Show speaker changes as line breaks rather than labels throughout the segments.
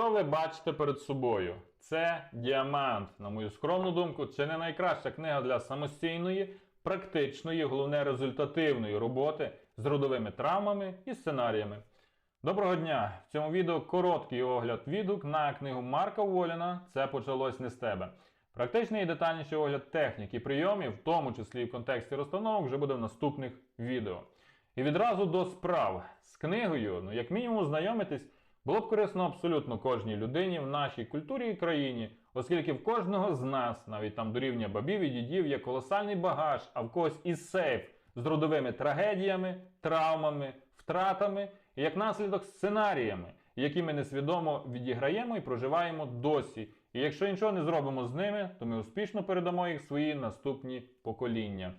Що ви бачите перед собою? Це діамант. На мою скромну думку, це не найкраща книга для самостійної, практичної, головне результативної роботи з родовими травмами і сценаріями. Доброго дня! В цьому відео короткий огляд відгук на книгу Марка Воліна Це почалось не з тебе. Практичний і детальніший огляд технік і прийомів, в тому числі і в контексті розстановок, вже буде в наступних відео. І відразу до справ з книгою, ну як мінімум, знайомитись було б корисно абсолютно кожній людині в нашій культурі і країні, оскільки в кожного з нас, навіть там до рівня бабів і дідів, є колосальний багаж, а в когось і сейф з родовими трагедіями, травмами, втратами і як наслідок сценаріями, які ми несвідомо відіграємо і проживаємо досі. І якщо нічого не зробимо з ними, то ми успішно передамо їх свої наступні покоління.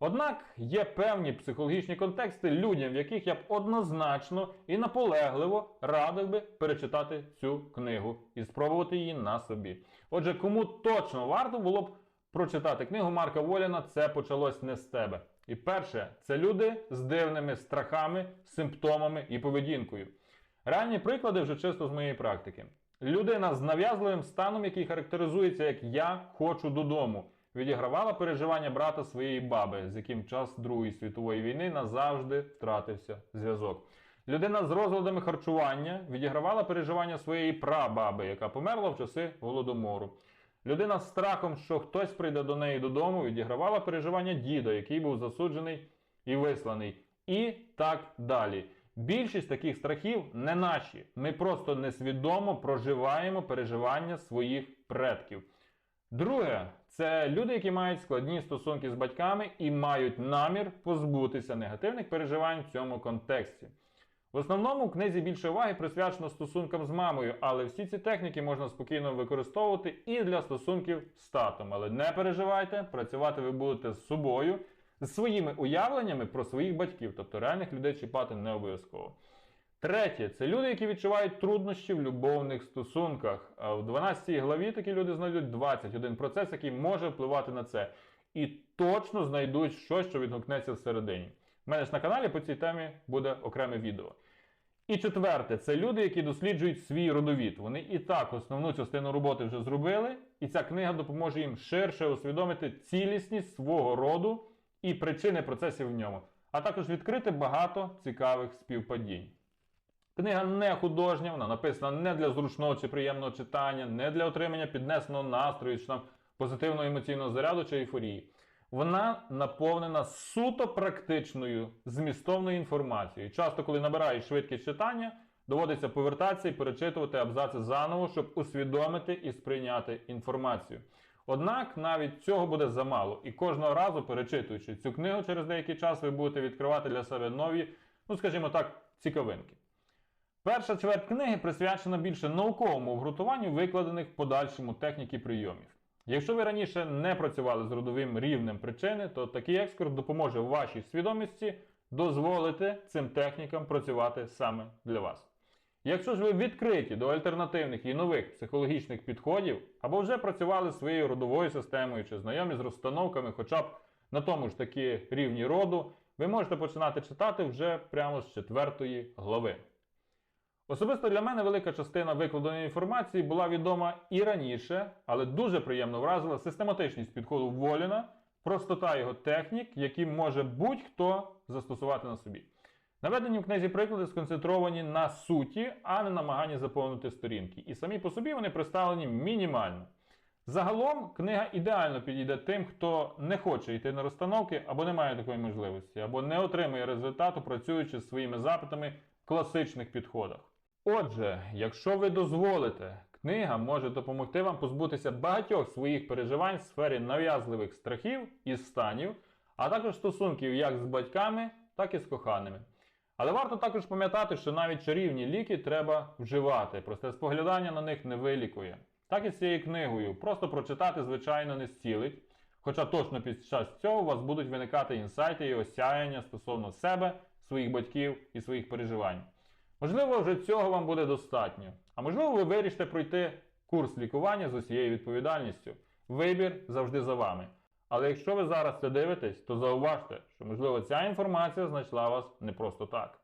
Однак є певні психологічні контексти людям, в яких я б однозначно і наполегливо радив би перечитати цю книгу і спробувати її на собі. Отже, кому точно варто було б прочитати книгу Марка Воляна Це почалось не з тебе. І перше, це люди з дивними страхами, симптомами і поведінкою. Реальні приклади вже чисто з моєї практики. Людина з нав'язливим станом, який характеризується як Я хочу додому, відігравала переживання брата своєї баби, з яким час Другої світової війни назавжди втратився зв'язок. Людина з розладами харчування відігравала переживання своєї прабаби, яка померла в часи голодомору. Людина з страхом, що хтось прийде до неї додому, відігравала переживання діда, який був засуджений і висланий. І так далі. Більшість таких страхів не наші. Ми просто несвідомо проживаємо переживання своїх предків. Друге, це люди, які мають складні стосунки з батьками і мають намір позбутися негативних переживань в цьому контексті. В основному в книзі більше уваги присвячено стосункам з мамою, але всі ці техніки можна спокійно використовувати і для стосунків з татом. Але не переживайте, працювати ви будете з собою, з своїми уявленнями про своїх батьків, тобто реальних людей чіпати не обов'язково. Третє це люди, які відчувають труднощі в любовних стосунках. В 12 главі такі люди знайдуть 21 процес, який може впливати на це. І точно знайдуть щось, що відгукнеться всередині. У мене ж на каналі по цій темі буде окреме відео. І четверте, це люди, які досліджують свій родовід. Вони і так основну частину роботи вже зробили, і ця книга допоможе їм ширше усвідомити цілісність свого роду і причини процесів в ньому, а також відкрити багато цікавих співпадінь. Книга не художня, вона написана не для зручного чи приємного читання, не для отримання піднесеного настрою чи там позитивного емоційного заряду чи ейфорії. Вона наповнена суто практичною змістовною інформацією. Часто, коли набираєш швидкість читання, доводиться повертатися і перечитувати абзаци заново, щоб усвідомити і сприйняти інформацію. Однак навіть цього буде замало, і кожного разу, перечитуючи цю книгу через деякий час, ви будете відкривати для себе нові, ну скажімо так, цікавинки. Перша чверть книги присвячена більше науковому обґрунтуванню викладених в подальшому технік і прийомів. Якщо ви раніше не працювали з родовим рівнем причини, то такий екскурс допоможе вашій свідомості дозволити цим технікам працювати саме для вас. Якщо ж ви відкриті до альтернативних і нових психологічних підходів, або вже працювали своєю родовою системою чи знайомі з розстановками, хоча б на тому ж таки рівні роду, ви можете починати читати вже прямо з четвертої глави. Особисто для мене велика частина викладеної інформації була відома і раніше, але дуже приємно вразила систематичність підходу Воліна, простота його технік, які може будь-хто застосувати на собі. Наведені в книзі приклади сконцентровані на суті, а не намаганні заповнити сторінки. І самі по собі вони представлені мінімально. Загалом книга ідеально підійде тим, хто не хоче йти на розстановки або не має такої можливості, або не отримує результату, працюючи з своїми запитами в класичних підходах. Отже, якщо ви дозволите, книга може допомогти вам позбутися багатьох своїх переживань в сфері нав'язливих страхів і станів, а також стосунків як з батьками, так і з коханими. Але варто також пам'ятати, що навіть чарівні ліки треба вживати, просте споглядання на них не вилікує. Так і з цією книгою, просто прочитати, звичайно, не зцілить. Хоча точно під час цього у вас будуть виникати інсайти і осяяння стосовно себе, своїх батьків і своїх переживань. Можливо, вже цього вам буде достатньо. А можливо, ви вирішите пройти курс лікування з усією відповідальністю. Вибір завжди за вами. Але якщо ви зараз це дивитесь, то зауважте, що можливо ця інформація знайшла вас не просто так.